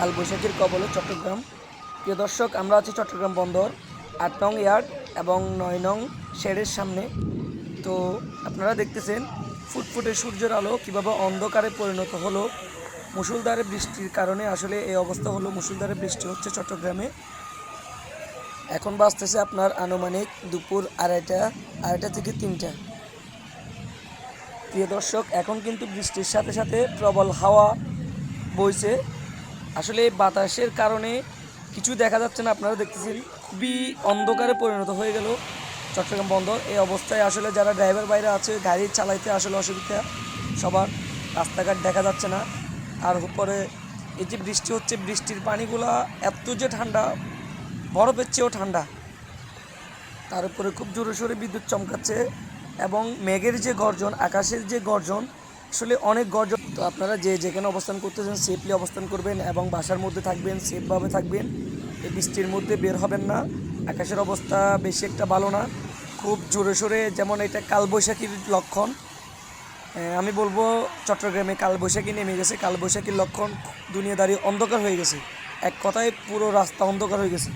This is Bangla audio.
কালবৈশাখীর কবলে চট্টগ্রাম। প্রিয় দর্শক, আমরা আছি চট্টগ্রাম বন্দর আট নং ইয়ার্ড এবং নয় নং শেডের সামনে। তো আপনারা দেখতেছেন ফুটফুটে সূর্যের আলো কীভাবে অন্ধকারে পরিণত হলো মুসুলধারে বৃষ্টির কারণে আসলে এই অবস্থা হলো মুসুলধারে বৃষ্টি হচ্ছে চট্টগ্রামে। এখন বাঁচতেছে আপনার আনুমানিক দুপুর আড়াইটা আড়াইটা থেকে তিনটা। প্রিয় দর্শক, এখন কিন্তু বৃষ্টির সাথে সাথে প্রবল হাওয়া বইছে। আসলে বাতাসের কারণে কিছু দেখা যাচ্ছে না, আপনারা দেখতেছেন। খুবই অন্ধকারে পরিণত হয়ে গেল চট্টগ্রাম বন্দর। এই অবস্থায় আসলে যারা ড্রাইভার বাইরে আছে, গাড়ি চালাইতে আসলে অসুবিধা সবার। রাস্তাঘাট দেখা যাচ্ছে না। আর উপরে এই যে বৃষ্টি হচ্ছে, বৃষ্টির পানিগুলা এত যে ঠান্ডা, বরফের চেয়েও ঠান্ডা। তার উপরে খুব জোরে সোরে বিদ্যুৎ চমকাচ্ছে এবং মেঘের যে গর্জন, আকাশের যে গর্জন আসলে অনেক গর্জন। তো আপনারা যে যেখানে অবস্থান করতেছেন সেফলি অবস্থান করবেন এবং বাসার মধ্যে থাকবেন সেফভাবে থাকবেন। এই বৃষ্টির মধ্যে বের হবেন না। আকাশের অবস্থা বেশি একটা ভালো না। খুব জোরে সোরে যেমন এটা কালবৈশাখীর লক্ষণ। আমি বলব চট্টগ্রামে কালবৈশাখী নেমে গেছে। কালবৈশাখীর লক্ষণ দুনিয়াদারি অন্ধকার হয়ে গেছে। এক কথায় পুরো রাস্তা অন্ধকার হয়ে গেছে।